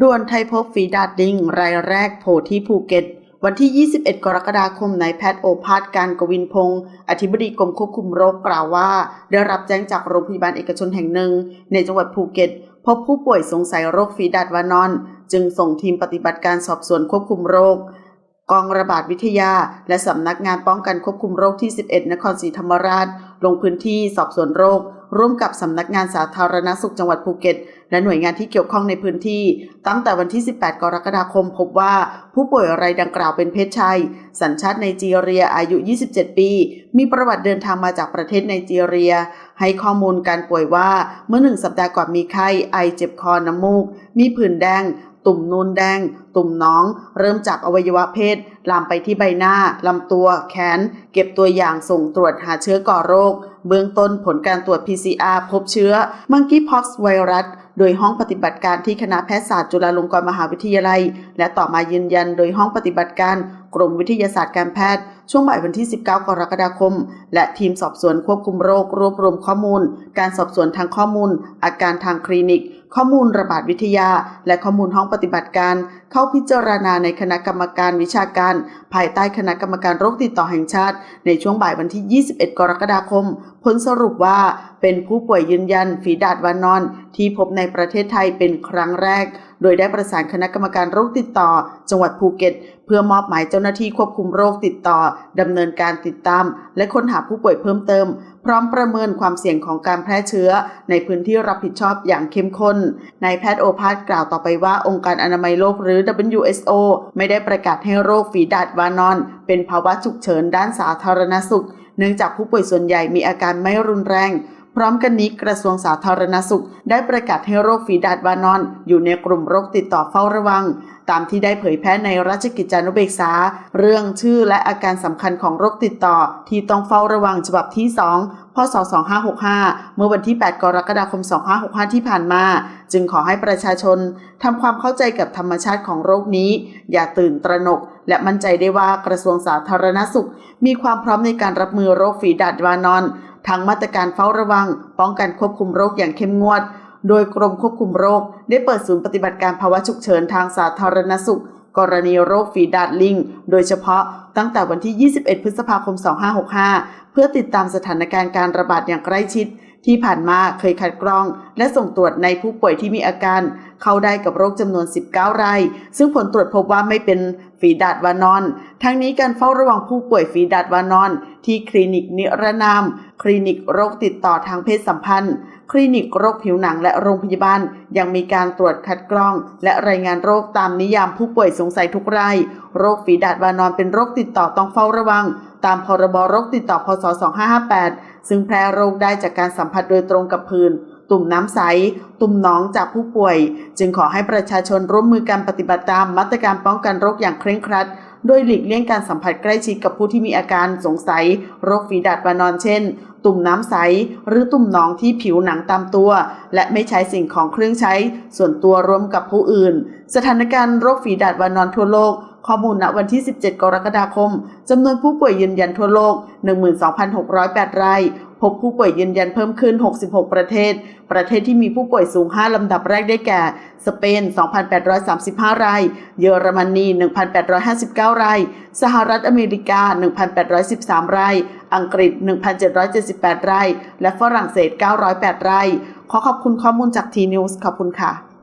ด่วนไทยพบฝีดาดลิง รายแรกโผล่ที่ภูเก็ต วันที่ 21 กรกฎาคมนายแพทย์โอภาสการกวินพงศ์อธิบดีกรมควบคุมโรคกล่าวว่า ได้รับแจ้งจากโรงพยาบาลเอกชนแห่งหนึ่ง ในจังหวัดภูเก็ต พบผู้ป่วยสงสัยโรคฝีดาดวานอน จึงส่งทีมปฏิบัติการสอบสวนควบคุมโรคกองระบาดวิทยา และสำนักงานป้องกันควบคุมโรคที่ 11 นครศรีธรรมราช ลงพื้นที่สอบสวนโรค ร่วมกับสำนักงานสาธารณสุขจังหวัดภูเก็ต และหน่วยงานที่เกี่ยวข้องในพื้นที่ ตั้งแต่วันที่ 18 กรกฎาคม พบว่าผู้ป่วยรายดังกล่าวเป็นเพศชายสัญชาติไนจีเรียอายุ 27 ปี มีประวัติเดินทางมาจากประเทศไนจีเรีย ให้ข้อมูลการป่วยว่าเมื่อหนึ่งสัปดาห์ก่อนมีไข้ไอเจ็บคอน้ำมูก มีผื่นแดง ตุ่มนูนแดง ตุ่มน้อง เริ่มจากอวัยวะเพศ ลามไปที่ใบหน้าลำตัว แขน เก็บตัวอย่างส่งตรวจหาเชื้อก่อโรค เบื้องต้นผลการตรวจ PCR พบเชื้อ Monkeypox ไวรัสโดยห้องปฏิบัติการที่คณะแพทยศาสตร์จุฬาลงกรณ์มหาวิทยาลัย และต่อมายืนยันโดยห้องปฏิบัติการกรมวิทยาศาสตร์การแพทย์ ช่วงบ่ายวันที่ 19 กรกฎาคม และทีมสอบสวนควบคุมโรครวบรวมข้อมูล การสอบสวนทางข้อมูล อาการทางคลินิก ข้อมูลระบาดวิทยา และข้อมูลห้องปฏิบัติการ เข้าพิจารณาในคณะกรรมการวิชาการ ภายใต้คณะกรรมการโรคติดต่อแห่งชาติ ในช่วงบ่ายวันที่ 21 กรกฎาคม ผลสรุปว่าเป็นผู้ป่วยยืนยันฝีดาดวานอน ที่พบในประเทศไทยเป็นครั้งแรก โดยได้ประสานคณะกรรมการโรคติดต่อ จังหวัดภูเก็ต เพื่อมอบหมายเจ้าหน้าที่ควบคุมโรคติดต่อดำเนินการติดตาม และค้นหาผู้ป่วยเพิ่มเติม พร้อมประเมินความเสี่ยงของการแพร่เชื้อ ในพื้นที่รับผิดชอบอย่างเข้มข้นนายแพทย์โอภาสกล่าวต่อไปว่าองค์การอนามัยโลกหรือือ WSO ไม่ได้ประกาศให้โรคฝีดาดวานอน เป็นภาวะฉุกเฉินด้านสาธารณสุข เนื่องจากผู้ป่วยส่วนใหญ่มีอาการไม่รุนแรง พร้อมกันนี้กระทรวงสาธารณสุข ได้ประกาศให้โรคฝีดาดวานอน อยู่ในกลุ่มโรคติดต่อเฝ้าระวัง ตามที่ได้เผยแพร่ในราชกิจจานุเบกษา เรื่องชื่อและอาการสำคัญของโรคติดต่อ ที่ต้องเฝ้าระวังฉบับที่ 2 พศ 2565 เมื่อวันที่ 8 กรกฎาคม 2565 ที่ผ่านมา จึงขอให้ประชาชนทำความเข้าใจกับธรรมชาติของโรคนี้ อย่าตื่นตระหนก และมั่นใจได้ว่ากระทรวงสาธารณสุข มีความพร้อมในการรับมือโรคฝีดาดวานอน ทั้งมาตรการเฝ้าระวัง ป้องกันควบคุมโรคอย่างเข้มงวด โดยกรมควบคุมโรค ได้เปิดศูนย์ปฏิบัติการภาวะฉุกเฉินทางสาธารณสุข กรณีโรคฝีดาดลิง โดยเฉพาะตั้งแต่วันที่ 21 พฤษภาคม 2565 เพื่อติดตามสถานการณ์การระบาดอย่างใกล้ชิด ที่ผ่านมาเคยคัดกรอง และส่งตรวจในผู้ป่วยที่มีอาการ เข้าได้กับโรคจำนวน 19 ราย ซึ่งผลตรวจพบว่าไม่เป็นฝีดาดวานอน ทั้งนี้การเฝ้าระวังผู้ป่วยฝีดาดวานอน ที่คลินิกนิรนาม คลินิกโรคติดต่อทางเพศสัมพันธ์ คลินิกโรคผิวหนังและโรงพยาบาล ยังมีการตรวจคัดกรอง และรายงานโรคตามนิยามผู้ป่วยสงสัยทุกราย โรคฝีดาดวานอนเป็นโรคติดต่อต้องเฝ้าระวัง ตามพรบโรคติดต่อพศ 2558 ซึ่งแพร่โรคได้จากการสัมผัสโดยตรงกับพื้น ตุ่มน้ำใส ตุ่มหนองจากผู้ป่วย จึงขอให้ประชาชนร่วมมือการปฏิบัติตามมาตรการป้องกันโรคอย่างเคร่งครัด โดยหลีกเลี่ยงการสัมผัสใกล้ชิดกับผู้ที่มีอาการสงสัย โรคฝีดาดวานอนเช่น ตุ่มน้ำใส หรือตุ่มหนองที่ผิวหนังตามตัว และไม่ใช้สิ่งของเครื่องใช้ ส่วนตัวร่วมกับผู้อื่น สถานการณ์โรคฝีดาดวานอนทั่วโลก ข้อมูลณวันที่ 17 กรกฎาคม จำนวนผู้ป่วยยืนยันทั่วโลก 12,608 ราย พบผู้ป่วยยืนยันเพิ่มขึ้น 66 ประเทศ ประเทศที่มีผู้ป่วยสูง 5 ลำดับแรกได้แก่ สเปน 2,835 ราย เยอรมนี 1,859 ราย สหรัฐอเมริกา 1,813 ราย อังกฤษ 1,778 ราย และฝรั่งเศส 908 ราย ขอขอบคุณข้อมูลจากทีนิวส์ขอบคุณค่ะ